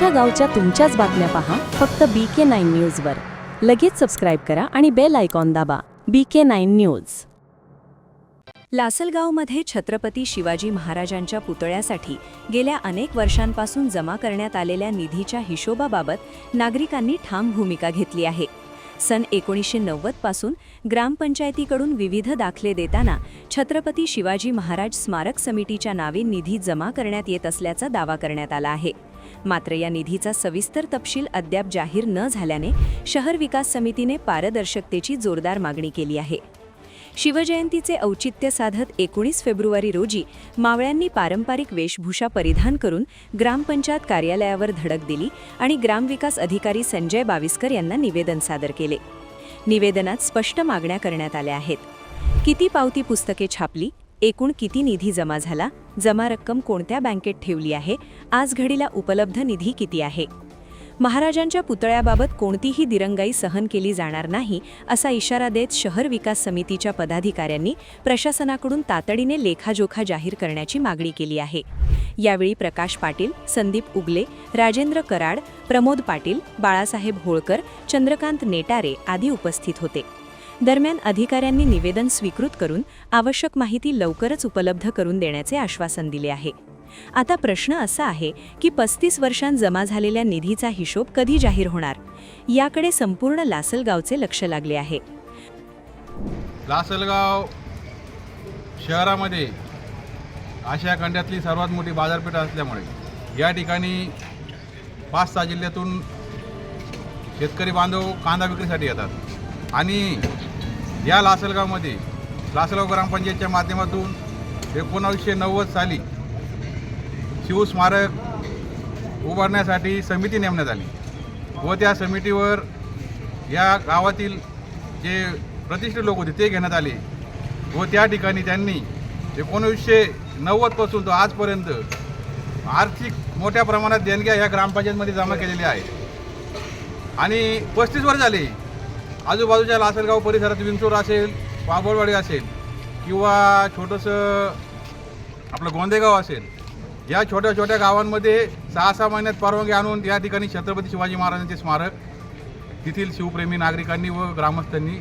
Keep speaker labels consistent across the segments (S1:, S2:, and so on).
S1: तुमच्या गावच्या तुमच्याच बातम्या पहा फक्त बी के नाईन न्यूजवर लगेच सबस्क्राईब करा आणि बेल आयकॉन दाबा. बी के नाईन न्यूज लासलगावमध्ये छत्रपती शिवाजी महाराजांच्या पुतळ्यासाठी गेल्या अनेक वर्षांपासून जमा करण्यात आलेल्या निधीच्या हिशोबाबाबत नागरिकांनी ठाम भूमिका घेतली आहे. सन एकोणीसशे नव्वदपासून ग्रामपंचायतीकडून विविध दाखले देताना छत्रपती शिवाजी महाराज स्मारक समितीच्या नावे निधी जमा करण्यात येत असल्याचा दावा करण्यात आला आहे. मात्र या निधीचा सविस्तर तपशील अद्याप जाहीर न झाल्याने शहर विकास समितीने पारदर्शकतेची जोरदार मागणी केली आहे. शिवजयंतीचे औचित्य साधत एकोणीस फेब्रुवारी रोजी मावळ्यांनी पारंपरिक वेशभूषा परिधान करून ग्रामपंचायत कार्यालयावर धडक दिली आणि ग्रामविकास अधिकारी संजय बाविस्कर यांना निवेदन सादर केले. निवेदनात स्पष्ट मागण्या करण्यात आल्या आहेत. किती पावती पुस्तके छापली? एकूण किती निधी जमा झाला? जमा रक्कम कोणत्या बँकेत ठेवली आहे? आज घडीला उपलब्ध निधी किती आहे? महाराजांच्या पुतळ्याबाबत कोणतीही दिरंगाई सहन केली जाणार नाही असा इशारा देत शहर विकास समितीच्या पदाधिकाऱ्यांनी प्रशासनाकडून तातडीने लेखाजोखा जाहीर करण्याची मागणी केली आहे. यावेळी प्रकाश पाटील संदीप उगले राजेंद्र कराड प्रमोद पाटील बाळासाहेब होळकर चंद्रकांत नेटारे आदी उपस्थित होते. दरम्यान अधिकाऱ्यांनी निवेदन स्वीकृत करून आवश्यक माहिती लवकरच उपलब्ध करून देण्याचे आश्वासन दिले आहे. आता प्रश्न असा आहे की पस्तीस वर्षांत जमा झालेल्या निधीचा हिशोब कधी जाहीर होणार? याकडे संपूर्ण लासलगावचे लक्ष लागले आहे.
S2: लासलगाव शहरामध्ये आशिया खंडातली सर्वात मोठी बाजारपेठ असल्यामुळे या ठिकाणी पाच सहा जिल्ह्यातून शेतकरी बांधव कांदा विक्रीसाठी येतात. आणि या लासलगावमध्ये लासलगाव ग्रामपंचायतच्या माध्यमातून एकोणावीसशे नव्वद साली शिवस्मारक उभारण्यासाठी समिती नेमण्यात आली. व त्या समितीवर या गावातील जे प्रतिष्ठित लोक होते ते घेण्यात आले. व त्या ठिकाणी त्यांनी एकोणीसशे नव्वदपासून तो आजपर्यंत आर्थिक मोठ्या प्रमाणात देणग्या ह्या ग्रामपंचायतमध्ये जमा केलेल्या आहेत. आणि पस्तीस वर्ष झाले आजूबाजूच्या लासलगाव परिसरात विंचूर असेल बाबळवाडी असेल किंवा छोटंसं आपलं गोंदेगाव असेल या छोट्या छोट्या गावांमध्ये सहा सहा महिन्यात परवानगी आणून या ठिकाणी छत्रपती शिवाजी महाराजांचे स्मारक तेथील शिवप्रेमी नागरिकांनी व ग्रामस्थांनी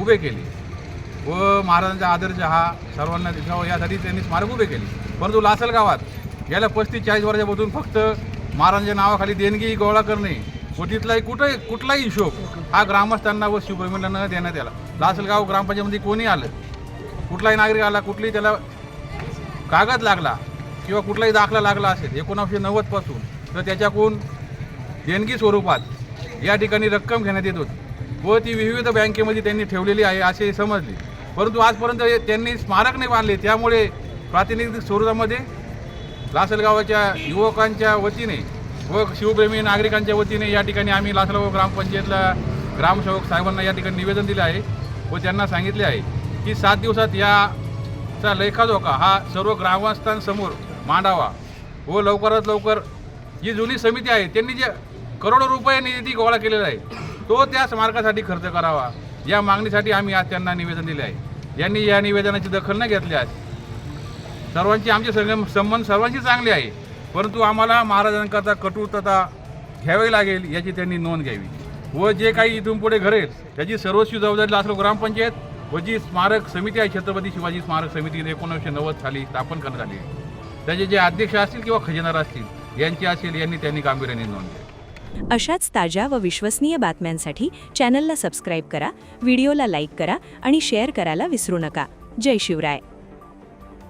S2: उभे केले. व महाराजांचा आदर्श हा सर्वांना दिसावा यासाठी त्यांनी स्मारक उभे केले. परंतु लासलगावात गेल्या पस्तीस चाळीस वर्षापासून फक्त महाराजांच्या नावाखाली देणगी गोळा करणे व तिथलाही कुठलाही हिशोब हा ग्रामस्थांना व शिवप्रेमींना न देण्यात आला. लासलगाव ग्रामपंचायतमध्ये कोणी आलं? कुठलाही नागरिक आला कुठलाही त्याला कागद लागला किंवा कुठलाही दाखला लागला असेल एकोणावीसशे नव्वदपासून तर त्याच्याकडून देणगी स्वरूपात या ठिकाणी रक्कम घेण्यात येत होती. व ती विविध बँकेमध्ये त्यांनी ठेवलेली आहे असे समजले. परंतु आजपर्यंत त्यांनी स्मारक नाही बांधले त्यामुळे प्रातिनिधिक स्वरूपामध्ये लासलगावाच्या युवकांच्या वतीने व शिवप्रेमी नागरिकांच्या वतीने या ठिकाणी आम्ही लासलगाव ग्रामपंचायतला ग्रामसेवक साहेबांना या ठिकाणी निवेदन दिले आहे व त्यांना सांगितले आहे की सात दिवसात याचा लेखाजोखा हा सर्व ग्रामस्थांसमोर मांडावा व लवकरात लवकर जी जुनी समिती आहे त्यांनी जे करोडो रुपये निधी गोळा केलेला आहे तो त्या स्मारकासाठी खर्च करावा या मागणीसाठी आम्ही आज त्यांना निवेदन दिले आहे. यांनी या निवेदनाची दखल न घेतल्यास सर्वांची आमचे संगम संबंध सर्वांशी चांगले आहे. परंतु आम्हाला महाराजांकरता कटुरता घ्यावी लागेल याची त्यांनी नोंद घ्यावी. व जे काही इथून पुढे घडेल त्याची सर्वस्वी जबाबदारी लासलो ग्रामपंचायत व जी स्मारक समिती आहे छत्रपती शिवाजी स्मारक समिती एकोणीसशे नव्वद साली स्थापन करण्यात आली त्याचे जे अध्यक्ष असतील किंवा खजिनार असतील यांची असेल यांनी त्यांनी गांभीर्याने नोंद घ्यावी.
S1: अशाच ताज्या व विश्वसनीय बातम्यांसाठी चॅनलला सबस्क्राईब करा व्हिडिओला लाईक करा आणि शेअर करायला विसरू नका. जय शिवराय.